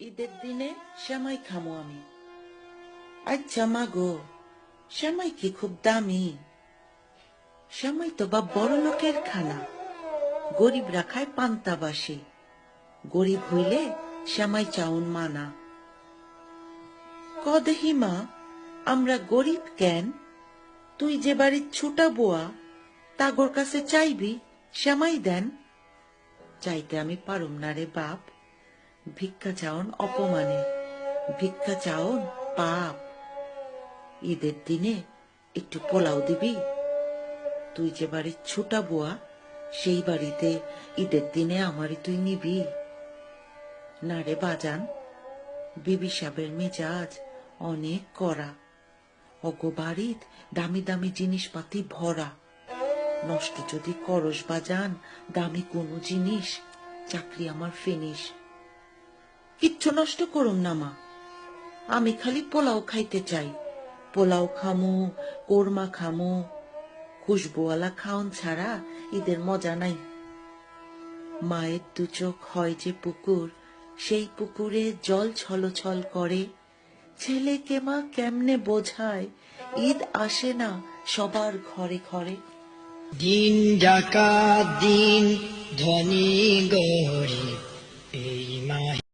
ঈদের দিনে শ্যামাই খামো আমি। আচ্ছা মা গো শ্যামাই কি খুব দামি? শ্যামাই তো বা বড় লোকের খানা। গরিবরা খায় পান্তা বাসি গরিব হইলে শ্যামাই চাউন মানা। কদেহি মা, আমরা গরিব কেন? তুই যে বাড়ির ছুটা বোয়া, তাগোর কাছে চাইবি, শ্যামাই দেন? চাইতে আমি পারুম না রে বাপ। ভিক্ষা চাওন অপমানে। ভিক্ষা চাওন পাপ। ঈদের দিনে একটু পোলাও দিবি। তুই যে বাড়ির ছোটা বোয়া, সেই বাড়িতে ঈদের দিনে আমারই তুই নিবি। না রে বাজান, বিবি সাহেবের মেজাজ অনেক করা অগো বাড়িত দামি দামি জিনিসপাতি ভরা। নষ্ট যদি করস বাজান, দামি কোনো জিনিস, চাকরি আমার ফিনিশ। কিচ্ছু নষ্ট করুম না, মা। আমি খালি পোলাও খাইতে চাই। পোলাও খামু, কোরমা খামু। খুশবুওয়ালা খাওন ছাড়া ঈদের মজা নাই। মায়ের দু চোখ হয় যে পুকুর, সেই পুকুরে জল ছলছল করে। ছেলেকে মা কেমনে বোঝায়? ঈদ আসে না সবার ঘরে ঘরে। দিন ডাকাত, দিন ধনী গরিব, এই